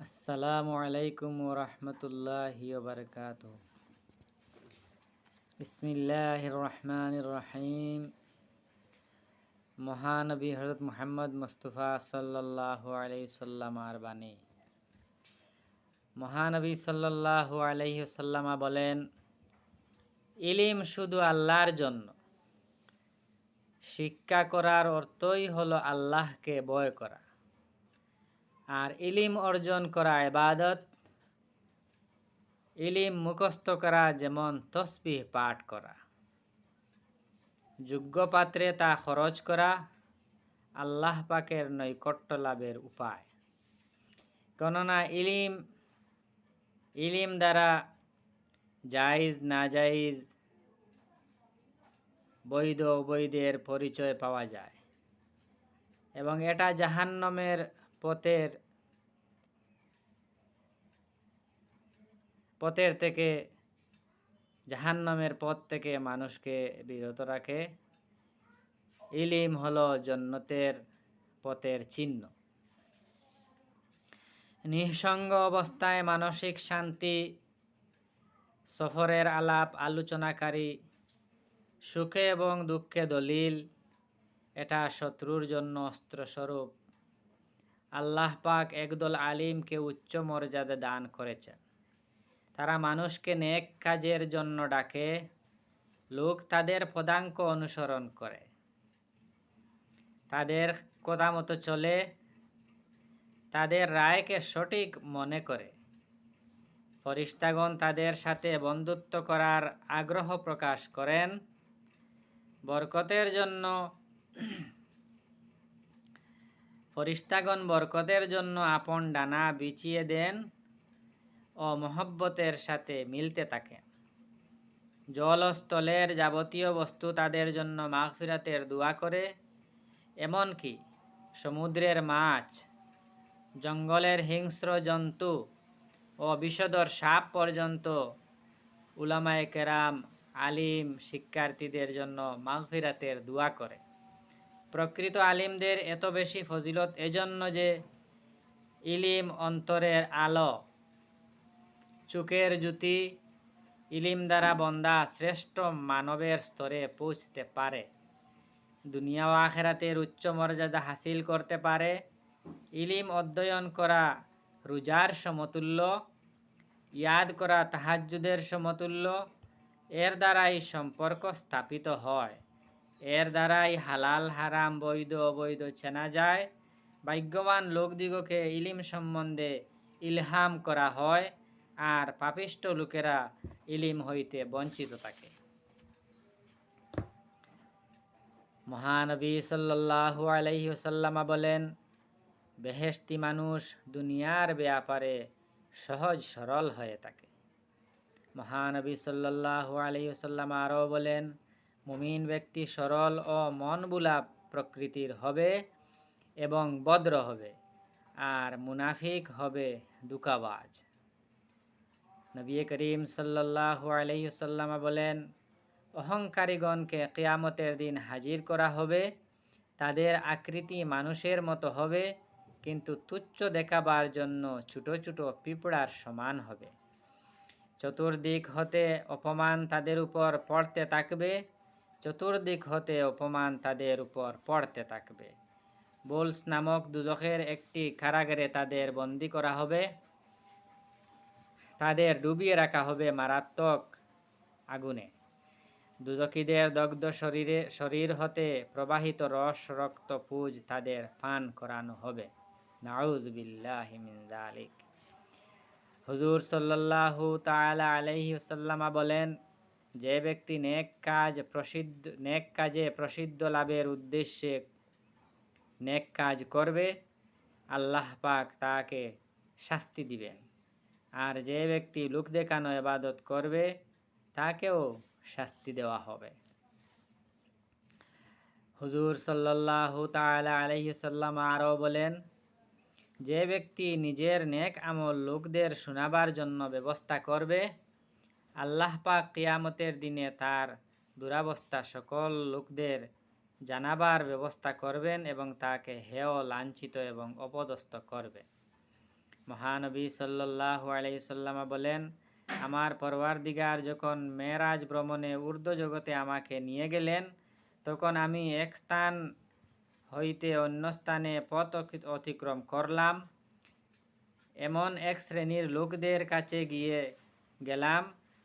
আসসালামু আলাইকুম ওরহমতুল্লাহি ওবরকাত বিসমিল্লাহ রহমান রহিম। মহানবী হজরত মুহাম্মদ মুস্তফা সাল্লাহ আলাইসাল্লামার বাণী। মহানবী সাল্লাহ আলাইসাল্লামা বলেন, ইলিম শুধু আল্লাহর জন্য। শিক্ষা করার অর্থই হলো আল্লাহকে ভয় করা। আর ইলিম অর্জন করা এবাদত ইলিম মুখস্থ করা যেমন তসবিহ পাঠ করা। যোগ্য পাত্রে তা খরচ করা আল্লাহ পাকের নৈকট্য লাভের উপায়। কেননা ইলিম ইলিম দ্বারা জাইজ না জাইজ বৈধ, অবৈধের পরিচয় পাওয়া যায়। এবং এটা জাহান্নমের পথের পথের থেকে, জাহান্নামের পথ থেকে মানুষকে বিরত রাখে। ইলিম হলো জন্নতের পথের চিহ্ন। নিঃসঙ্গ অবস্থায় মানসিক শান্তি, সফরের আলাপ, আলোচনাকারী, সুখে এবং দুঃখে দলিল, এটা শত্রুর জন্য অস্ত্রস্বরূপ। আল্লাহ পাক একদল আলিমকে উচ্চ মর্যাদা দান করেছেন। তারা মানুষকে নেক কাজের জন্য ডাকে, লোক তাদের পদাঙ্ক অনুসরণ করে। তাদের কথা মতো চলে, তাদের রায়কে সঠিক মনে করে। ফরিস্তাগণ তাদের সাথে বন্ধুত্ব করার আগ্রহ প্রকাশ করেন। বরকতের জন্য ফরিস্তাগণ বরকতের জন্য আপন ডানা বিছিয়ে দেন ও মহব্বতের সাথে মিলতে থাকেন জল ও স্থলের যাবতীয় বস্তু তাদের জন্য মাগফিরাতের দোয়া করে, এমনকি সমুদ্রের মাছ, জঙ্গলের হিংস্র জন্তু ও বিষদর সাপ পর্যন্ত উলামায়ে কেরাম, আলিম, শিক্ষার্থীদের জন্য মাগফিরাতের দোয়া করে। প্রকৃত আলিমদের এত বেশি ফজিলত এজন্য যে ইলিম অন্তরের আলো, চোখের জ্যোতি ইলিম দ্বারা বন্দা শ্রেষ্ঠ মানবের স্তরে পৌঁছতে পারে। দুনিয়া ও আখেরাতের উচ্চ মর্যাদা হাসিল করতে পারে। ইলিম অধ্যয়ন করা রোজার সমতুল্য, ইয়াদ করা তাহাজ্জুদের সমতুল্য, এর দ্বারাই সম্পর্ক স্থাপিত হয়। এর দ্বারাই হালাল, হারাম, বৈধ, অবৈধ চেনা যায়। ভাগ্যবান লোকদিগকে ইলিম সম্বন্ধে ইলহাম করা হয় আর পাপিষ্ট লোকেরা ইলিম হইতে বঞ্চিত থাকে। মহানবী সাল্লাল্লাহু আলাইহি ওসাল্লামা বলেন বেহেস্তি মানুষ দুনিয়ার ব্যাপারে সহজ সরল হয়ে থাকে। মহানবী সাল্লাল্লাহু আলাইহি ওসাল্লাম আরও বলেন মুমিন ব্যক্তি সরল ও মন বুলা প্রকৃতির হবে এবং বদ্র হবে আর মুনাফিক হবে দুকাবাজ। নবী করিম সাল্লাহ আলহিসাল্লামা বলেন, অহংকারীগণকে কেয়ামতের দিন হাজির করা হবে, তাদের আকৃতি মানুষের মতো হবে, কিন্তু তুচ্ছ দেখাবার জন্য ছোটো ছোটো পিঁপড়ার সমান হবে। চতুর্দিক হতে অপমান তাদের উপর পড়তে থাকবে চতুর্দিক হতে অপমান তাদের উপর পড়তে থাকবে। বোলস নামক দুজখের একটি কারাগারে তাদের বন্দি করা হবে। তাদের ডুবিয়ে রাখা হবে মারাত্মক আগুনে। দুজকিদের দগ্ধ শরীরে, শরীর হতে প্রবাহিত রস, রক্ত, পুজ তাদের পান করানো হবে। নাউজ বিল্লাহিমিক হুজুর সাল্লাহু তালা আলহি সাল্লামা বলেন যে ব্যক্তি নেক কাজ প্রসিদ্ধ নেক কাজে প্রসিদ্ধ লাভের উদ্দেশ্যে নেক কাজ করবে, আল্লাহ পাক তাকে শাস্তি দিবেন। আর যে ব্যক্তি লোক দেখানো এবাদত করবে, তাকেও শাস্তি দেওয়া হবে। হুজুর সাল্লাহ তালা আলহিসাল্লাম আরও বলেন, যে ব্যক্তি নিজের নেক আমল লোকদের শোনাবার জন্য ব্যবস্থা করবে আল্লাহ পাক কিয়ামতের দিনে তার দুরাবস্থা সকল লোকদের জানাবার ব্যবস্থা করবেন এবং তাকে হেয়, লাঞ্ছিত এবং অপদস্থ করবে। মহানবী সাল্লাহ আলাইসাল্লামা বলেন, আমার পরওয়ার দিগার যখন মেরাজ ভ্রমণে ঊর্ধ্ব জগতে আমাকে নিয়ে গেলেন, তখন আমি এক স্থান হইতে অন্য স্থানে পথ অতিক্রম করলাম। এমন এক শ্রেণির লোকদের কাছে গিয়ে গেলাম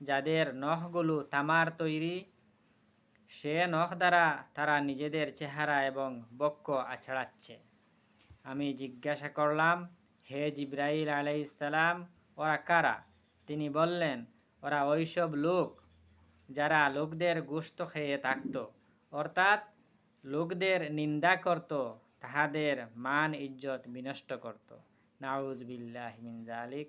যাদের নখগুলো তামার তৈরি, সে নখ দ্বারা তারা নিজেদের চেহারা এবং বক্ষ আছড়াচ্ছে। আমি জিজ্ঞাসা করলাম, হে জিব্রাইল আলাইসালাম ওরা কারা? তিনি বললেন, ওরা ওইসব লোক যারা লোকদের গোস্ত খেয়ে থাকত। অর্থাৎ লোকদের নিন্দা করত, তাহাদের মান, ইজ্জত বিনষ্ট করত। নাউজ বিল্লাহ মিন জালিক